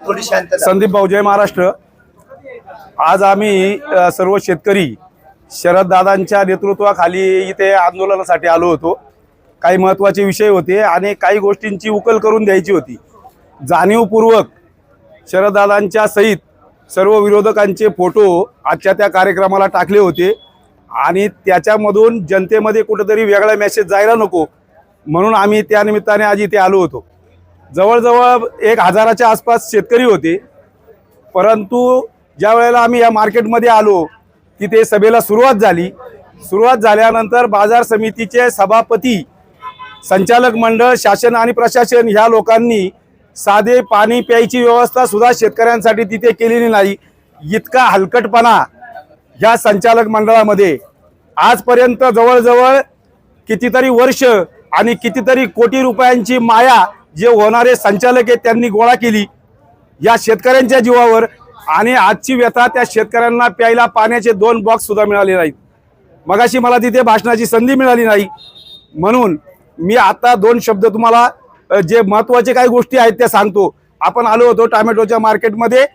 संदीप भाऊ जय महाराष्ट्र. आज आम्ही सर्व शेतकरी शरद दादांच्या नेतृत्वाखाली इथे आंदोलनासाठी आलो होतो. काही महत्त्वाचे विषय होते आणि काही गोष्टींची उकल करून द्यायची होती. जाणीवपूर्वक शरददादांच्या सहित सर्व विरोधकांचे फोटो आजच्या त्या कार्यक्रमाला टाकले होते. आणि त्याच्यामधून जनतेमध्ये कुठंतरी वेगळा मेसेज जायला नको म्हणून आम्ही त्या निमित्ताने आज इथे आलो होतो. जवळजवळ एक हजाराच्या आसपास शेतकरी होते. परंतु ज्या वेळेला आम्ही या मार्केटमध्ये आलो तिथे सभेला सुरुवात झाली. सुरुवात झाल्यानंतर बाजार समितीचे सभापती संचालक मंडळ शासन आणि प्रशासन ह्या लोकांनी साधे पाणी प्यायची व्यवस्था सुद्धा शेतकऱ्यांसाठी तिथे केलेली नाही. इतका हलकटपणा ह्या संचालक मंडळामध्ये. आजपर्यंत जवळजवळ कितीतरी वर्ष आणि कितीतरी कोटी रुपयांची माया जे होणारे संचालक आहेत त्यांनी गोळा केली. या शेतकऱ्यांच्या जीवावर आणि आजची व्यथा त्या शेतकऱ्यांना प्यायला पाण्याचे दोन बॉक्स सुद्धा मिळाले नाहीत. मगाशी मला तिथे भाषणाची संधी मिळाली नाही. म्हणून मी आता दोन शब्द तुम्हाला जे महत्त्वाचे काही गोष्टी आहेत त्या सांगतो. आपण आलो होतो टामॅटोच्या मार्केटमध्ये.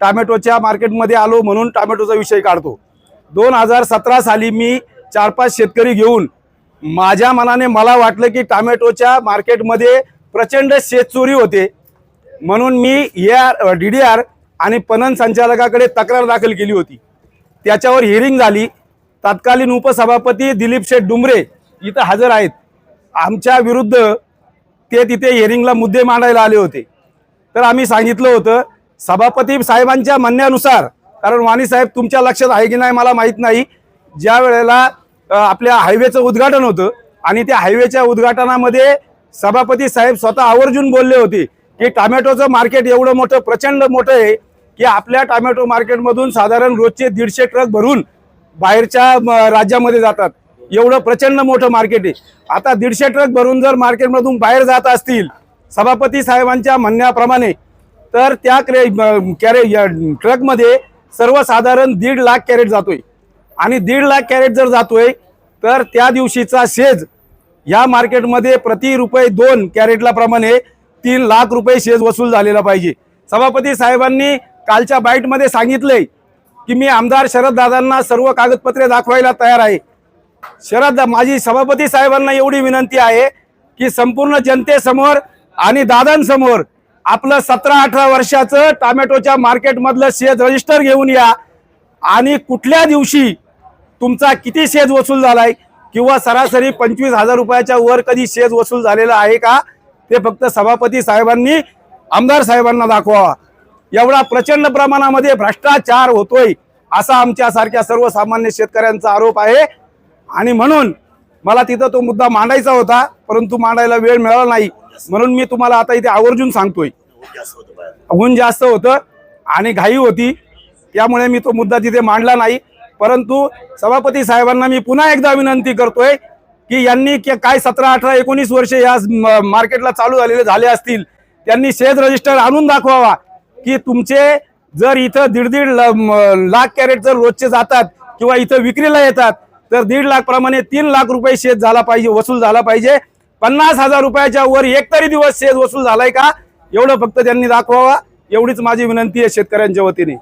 टॅमॅटोच्या मार्केटमध्ये आलो म्हणून टामॅटोचा विषय काढतो. दोन हजार सतरा साली मी चार पाच शेतकरी घेऊन माझ्या मनाने मला वाटलं की टामॅटोच्या मार्केटमध्ये प्रचंड शेतचोरी होते. म्हणून मी या डी डी आर आणि पणन संचालकाकडे तक्रार दाखल केली होती. त्याच्यावर हिअरिंग झाली. तत्कालीन उपसभापती दिलीप शेठ डुमरे इथं हजर आहेत. आमच्या विरुद्ध ते तिथे हिअरिंगला मुद्दे मांडायला आले होते. तर आम्ही सांगितलं होतं सभापती साहेबांच्या म्हणण्यानुसार कारण वाणी साहेब तुमच्या लक्षात आहे की नाही मला माहीत नाही ज्या वेळेला आपल्या हायवेचं उद्घाटन होतं आणि त्या हायवेच्या उद्घाटनामध्ये सभापती साहेब स्वतः आवर्जून बोलले होते की टोमॅटोचं मार्केट एवढं मोठं प्रचंड मोठं आहे की आपल्या टोमॅटो मार्केटमधून साधारण रोजचे दीडशे ट्रक भरून बाहेरच्या म, राज्यामध्ये जातात. एवढं प्रचंड मोठं मार्केट आहे. आता दीडशे ट्रक भरून जर मार्केटमधून बाहेर जात असतील सभापती साहेबांच्या म्हणण्याप्रमाणे तर त्या क्रे कॅरे या ट्रकमध्ये सर्वसाधारण दीड लाख कॅरेट जातोय. आणि दीड लाख कॅरेट जर जातोय तर त्या दिवशीचा शेज या मार्केटमध्ये प्रति रुपये दोन कॅरेटला प्रमाणे तीन लाख रुपये शेज वसूल झालेला पाहिजे. सभापती साहेबांनी कालच्या बाईटमध्ये सांगितले की मी आमदार शरद दादांना सर्व कागदपत्रे दाखवायला तयार आहे. शरद माझी सभापती साहेबांना एवढी विनंती आहे की संपूर्ण जनतेसमोर आणि दादांसमोर आपलं सतरा अठरा वर्षाचं टोमॅटोच्या मार्केटमधलं शेज रजिस्टर घेऊन या. आणि कुठल्या दिवशी तुमचा किती शेज वसूल झालाय? किंवा सरासरी पंचवीस हजार रुपयाच्या वर कधी शेज वसूल झालेला आहे का? ते फक्त सभापती साहेबांनी आमदार साहेबांना दाखवावा. एवढा प्रचंड प्रमाणामध्ये भ्रष्टाचार होतोय असा आमच्यासारख्या सर्वसामान्य शेतकऱ्यांचा आरोप आहे. आणि म्हणून मला तिथं तो मुद्दा मांडायचा होता परंतु मांडायला वेळ मिळाला नाही. म्हणून मी तुम्हाला आता इथे आवर्जून सांगतोय. ऊन जास्त होतं आणि घाई होती त्यामुळे मी तो मुद्दा तिथे मांडला नाही. परंतु सभापती साहेबांना मी पुन्हा एकदा विनंती करतोय की यांनी काय सतरा अठरा एकोणीस वर्ष या म- मार्केटला चालू झालेले झाले असतील त्यांनी शेज रजिस्टर आणून दाखवावा की तुमचे जर इथं दीड दीड ल- लाख कॅरेट जर रोजचे जातात किंवा इथं विक्रीला येतात तर दीड लाख प्रमाणे तीन लाख रुपये शेत झाला पाहिजे वसूल झाला पाहिजे. पन्नास हजार रुपयाच्या वर एक तरी दिवस शेत वसूल झालाय का? एवढं फक्त त्यांनी दाखवावा. एवढीच माझी विनंती आहे शेतकऱ्यांच्या वतीने.